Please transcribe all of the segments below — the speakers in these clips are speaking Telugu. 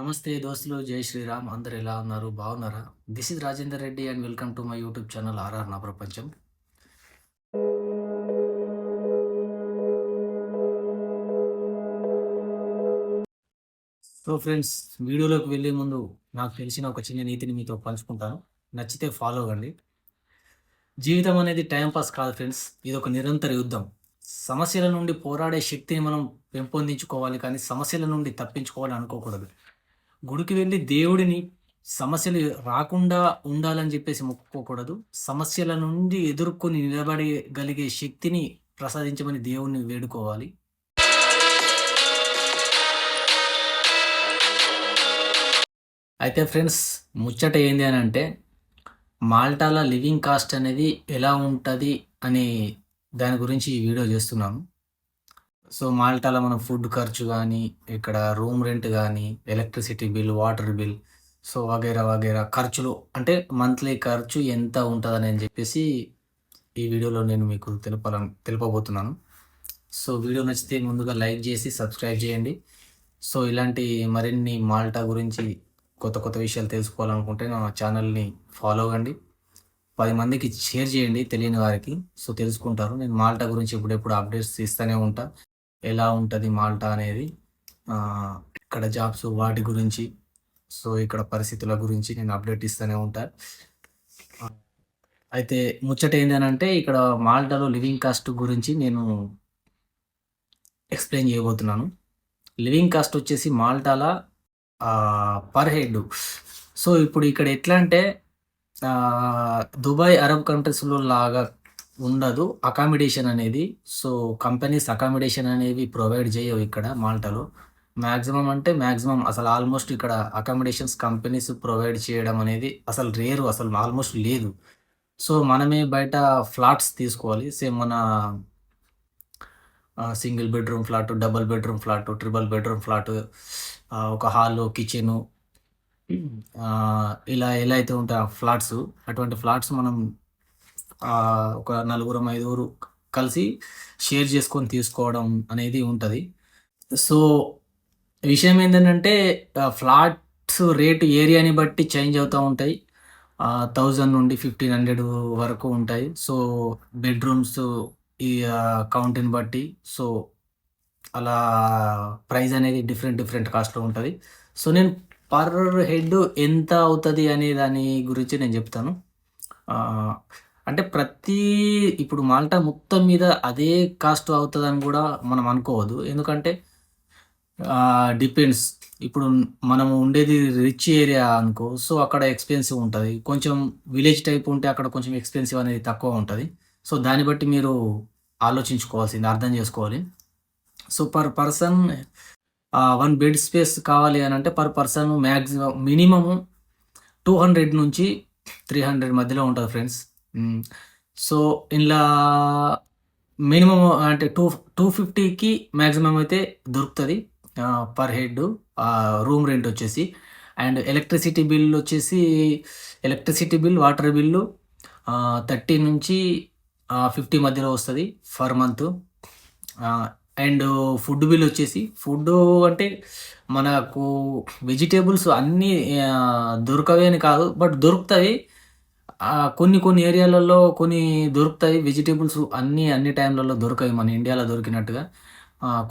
నమస్తే దోస్తులు జై శ్రీరామ్. అందరు ఎలా ఉన్నారు? బాగున్నారా? This is Rajender Reddy and welcome to my YouTube channel R R నా ప్రపంచం. సో ఫ్రెండ్స్ వీడియోలోకి వెళ్ళే ముందు నాకు తెలిసిన ఒక చిన్న నీతిని మీతో పంచుకుంటాను. నచ్చితే ఫాలో అవ్వండి. జీవితం అనేది టైంపాస్ కాదు ఫ్రెండ్స్. ఇది ఒక నిరంతర యుద్ధం. సమస్యల నుండి పోరాడే శక్తిని మనం పెంపొందించుకోవాలి కానీ సమస్యల నుండి తప్పించుకోవాలి అనుకోకూడదు. గుడికి వెళ్ళి దేవుడిని సమస్యలు రాకుండా ఉండాలని చెప్పేసి మొక్కుకోకూడదు. సమస్యల నుండి ఎదుర్కొని నిలబడగలిగే శక్తిని ప్రసాదించమని దేవుణ్ణి వేడుకోవాలి. అయితే ఫ్రెండ్స్ ముచ్చట ఏంది అని అంటే మాల్టాలో లివింగ్ కాస్ట్ అనేది ఎలా ఉంటుంది అని దాని గురించి ఈ వీడియో చేస్తున్నాను సో మాల్టాలో మనం ఫుడ్ ఖర్చు కానీ ఇక్కడ రూమ్ రెంట్ కానీ electricity bill water bill so వగైరా వగైరా ఖర్చులు అంటే మంత్లీ ఖర్చు ఎంత ఉంటుందని అని చెప్పేసి ఈ వీడియోలో నేను మీకు తెలుపాలని తెలుపబోతున్నాను. సో వీడియో నచ్చితే ముందుగా లైక్ చేసి సబ్స్క్రైబ్ చేయండి. సో ఇలాంటి మరిన్ని మాల్టా గురించి కొత్త కొత్త విషయాలు తెలుసుకోవాలనుకుంటే నా ఛానల్ని ఫాలో అవ్వండి. పది మందికి షేర్ చేయండి తెలియని వారికి. సో తెలుసుకుంటారు. నేను మాల్టా గురించి ఎప్పుడెప్పుడు అప్డేట్స్ ఇస్తూనే ఉంటా. ఎలా ఉంటుంది మాల్టా అనేది ఇక్కడ జాబ్స్ వాటి గురించి సో ఇక్కడ పరిస్థితుల గురించి నేను అప్డేట్ ఇస్తూనే ఉంటాను అయితే ముచ్చట ఏంటంటే ఇక్కడ మాల్టాలో లివింగ్ కాస్ట్ గురించి నేను ఎక్స్ప్లెయిన్ చేయబోతున్నాను. లివింగ్ కాస్ట్ వచ్చేసి మాల్టాల పర్ హెడ్. సో ఇప్పుడు ఇక్కడ ఎట్లా అంటే దుబాయ్ అరబ్ కంట్రీస్లో లాగా ఉండదు. అకామిడేషన్ అనేది సో కంపెనీస్ అకామిడేషన్ అనేవి ప్రొవైడ్ చేయవు ఇక్కడ మాల్టాలో. మ్యాక్సిమం అంటే మ్యాక్సిమం అసలు ఆల్మోస్ట్ ఇక్కడ అకామిడేషన్స్ కంపెనీస్ ప్రొవైడ్ చేయడం అనేది అసలు రేరు అసలు ఆల్మోస్ట్ లేదు. సో మనమే బయట ఫ్లాట్స్ తీసుకోవాలి. సేమ్ మన single bedroom flat double bedroom flat triple bedroom flat ఒక హాల్ కిచెను ఇలా ఎలా అయితే ఉంటాయో ఫ్లాట్స్ అటువంటి ఫ్లాట్స్ మనం ఒక నలుగురం ఐదుగురు కలిసి షేర్ చేసుకొని తీసుకోవడం అనేది ఉంటుంది. సో విషయం ఏంటంటే ఫ్లాట్స్ రేటు ఏరియాని బట్టి చేంజ్ అవుతూ ఉంటాయి. థౌజండ్ నుండి ఫిఫ్టీన్ హండ్రెడ్ వరకు ఉంటాయి. సో బెడ్రూమ్స్ ఈ కౌంట్ని బట్టి. సో అలా ప్రైస్ అనేది డిఫరెంట్ డిఫరెంట్ కాస్ట్లో ఉంటుంది. సో నేను పర్ హెడ్ ఎంత అవుతుంది అనే దాని గురించి నేను చెప్తాను. అంటే ప్రతి ఇప్పుడు మాల్టా మొత్తం మీద అదే కాస్ట్ అవుతుందని కూడా మనం అనుకోవద్దు. ఎందుకంటే డిపెండ్స్ ఇప్పుడు మనం ఉండేది రిచ్ ఏరియా అనుకో సో అక్కడ ఎక్స్పెన్సివ్ ఉంటుంది. కొంచెం విలేజ్ టైప్ ఉంటే అక్కడ కొంచెం ఎక్స్పెన్సివ్ అనేది తక్కువ ఉంటుంది. సో దాన్ని బట్టి మీరు ఆలోచించుకోవాల్సింది అర్థం చేసుకోవాలి. So per person one bed space కావాలి అని అంటే per person maximum minimum two hundred నుంచి త్రీ హండ్రెడ్ మధ్యలో ఉంటుంది ఫ్రెండ్స్. సో ఇలా మినిమం అంటే టూ టూ ఫిఫ్టీకి మ్యాక్సిమం అయితే దొరుకుతుంది పర్ హెడ్ రూమ్ రెంట్ వచ్చేసి. అండ్ ఎలక్ట్రిసిటీ బిల్ వచ్చేసి electricity bill water bill thirty నుంచి ఫిఫ్టీ మధ్యలో వస్తుంది for month. And food bill వచ్చేసి ఫుడ్ అంటే మనకు వెజిటేబుల్స్ అన్నీ దొరకవే అని కాదు బట్ దొరుకుతాయి కొన్ని కొన్ని ఏరియాలలో కొన్ని దొరుకుతాయి. వెజిటేబుల్స్ అన్నీ అన్ని టైంలలో దొరకాయి మన ఇండియాలో దొరికినట్టుగా.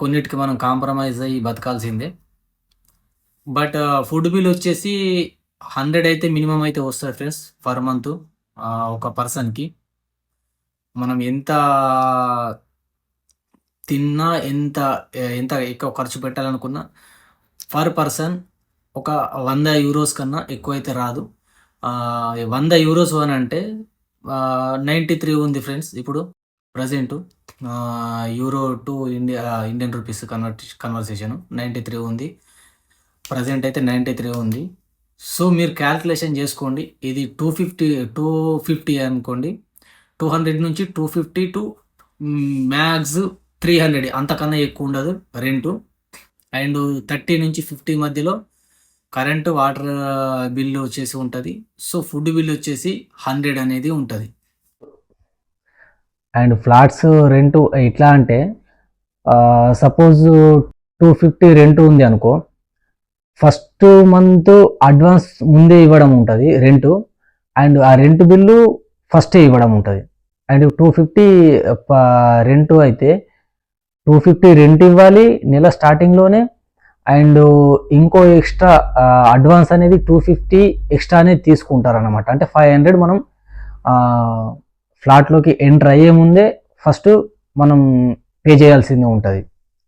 కొన్నిటికి మనం కాంప్రమైజ్ అయ్యి బతకాల్సిందే. బట్ ఫుడ్ బిల్ వచ్చేసి హండ్రెడ్ అయితే మినిమం అయితే వస్తుంది ఫ్రెండ్స్ పర్ మంత్ ఒక పర్సన్కి. మనం ఎంత తిన్నా ఎంత ఎంత ఎక్కువ ఖర్చు పెట్టాలనుకున్నా పర్ పర్సన్ ఒక వంద యూరోస్ కన్నా ఎక్కువ అయితే రాదు. వంద యూరోస్ అని అంటే నైంటీ త్రీ ఉంది ఫ్రెండ్స్. ఇప్పుడు present euro to India Indian rupees convert conversation ninety three ఉంది. ప్రజెంట్ అయితే నైంటీ త్రీ ఉంది. సో మీరు క్యాల్కులేషన్ చేసుకోండి. ఇది టూ ఫిఫ్టీ టూ ఫిఫ్టీ అనుకోండి. టూ హండ్రెడ్ నుంచి two fifty to max three hundred. అంతకన్నా ఎక్కువ ఉండదు రెంటు. అండ్ థర్టీ నుంచి ఫిఫ్టీ మధ్యలో కరెంటు వాటర్ బిల్లు వచ్చేసి ఉంటుంది. సో ఫుడ్ బిల్ వచ్చేసి హండ్రెడ్ అనేది ఉంటుంది. అండ్ ఫ్లాట్స్ రెంట్ ఎట్లా అంటే సపోజ్ టూ ఫిఫ్టీ రెంట్ ఉంది అనుకో ఫస్ట్ మంత్ అడ్వాన్స్ ముందే ఇవ్వడం ఉంటుంది రెంట్ అండ్ ఆ రెంట్ బిల్లు ఫస్టే ఇవ్వడం ఉంటుంది. అండ్ టూ ఫిఫ్టీ రెంట్ అయితే టూ ఫిఫ్టీ రెంట్ ఇవ్వాలి నెల స్టార్టింగ్లోనే అండ్ ఇంకో ఎక్స్ట్రా అడ్వాన్స్ అనేది టూ ఫిఫ్టీ ఎక్స్ట్రా అనేది తీసుకుంటారనమాట అంటే ఫైవ్ హండ్రెడ్ మనం ఫ్లాట్లోకి ఎంటర్ అయ్యే ముందే ఫస్ట్ మనం పే చేయాల్సింది ఉంటుంది.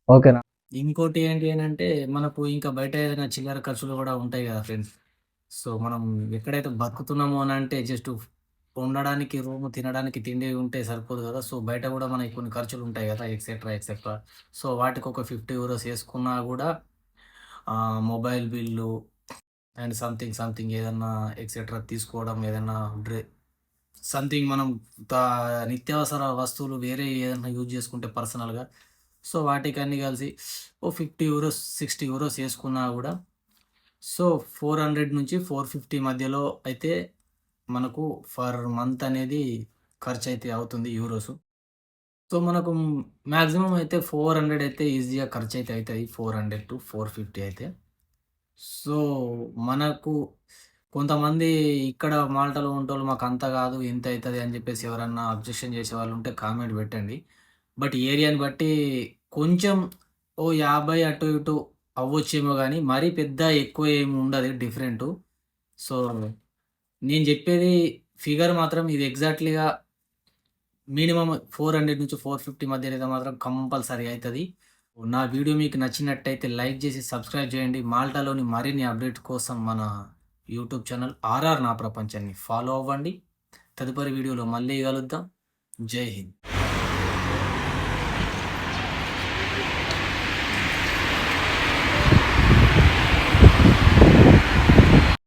ఓకేనా? ఇంకోటి ఏంటి అని అంటే మనకు ఇంకా బయట ఏదైనా చిల్లర ఖర్చులు కూడా ఉంటాయి కదా ఫ్రెండ్స్ సో మనం ఎక్కడైతే బతుకుతున్నామో అని అంటే జస్ట్ ఉండడానికి రూమ్ తినడానికి తిండి ఉంటే సరిపోదు కదా. సో బయట కూడా మనకి కొన్ని ఖర్చులు ఉంటాయి కదా ఎక్సెట్రా ఎక్సెట్రా సో వాటికి ఒక ఫిఫ్టీ యూరోస్ వేసుకున్నా కూడా mobile bill and something something ఏదన్నా ఎక్సెట్రా తీసుకోవడం ఏదైనా డ్రె సంథింగ్ మనం నిత్యావసర వస్తువులు వేరే ఏదైనా యూజ్ చేసుకుంటే పర్సనల్గా. సో వాటికన్నీ కలిసి ఓ ఫిఫ్టీ యూరోస్ సిక్స్టీ యూరోస్ వేసుకున్నా కూడా సో ఫోర్ హండ్రెడ్ నుంచి ఫోర్ ఫిఫ్టీ మధ్యలో అయితే మనకు ఫర్ మంత్ అనేది ఖర్చు అయితే అవుతుంది యూరోస్. సో మనకు మ్యాక్సిమం అయితే ఫోర్ హండ్రెడ్ అయితే ఈజీగా ఖర్చు అయితే అవుతుంది four hundred to four fifty అయితే. సో మనకు కొంతమంది ఇక్కడ మాల్టాలో ఉంటోళ్ళు మాకు అంత కాదు ఇంత అవుతుంది అని చెప్పేసి ఎవరన్నా అబ్జెక్షన్ చేసే వాళ్ళు ఉంటే కామెంట్ పెట్టండి. బట్ ఏరియాని బట్టి కొంచెం ఓ యాభై అటు ఇటు అవ్వచ్చేమో కానీ మరీ పెద్ద ఎక్కువ ఏమి ఉండదు డిఫరెంట్ సో నేను చెప్పేది ఫిగర్ మాత్రం ఇది ఎగ్జాక్ట్లీగా మినిమం ఫోర్ హండ్రెడ్ నుంచి ఫోర్ ఫిఫ్టీ మధ్య అయితే మాత్రం కంపల్సరీ అవుతుంది. నా వీడియో మీకు నచ్చినట్టయితే లైక్ చేసి సబ్స్క్రైబ్ చేయండి. మాల్టాలోని మరిన్ని అప్డేట్ కోసం మన యూట్యూబ్ ఛానల్ ఆర్ఆర్ నా ప్రపంచాన్ని ఫాలో అవ్వండి. తదుపరి వీడియోలో మళ్ళీ కలుద్దాం. జై హింద్.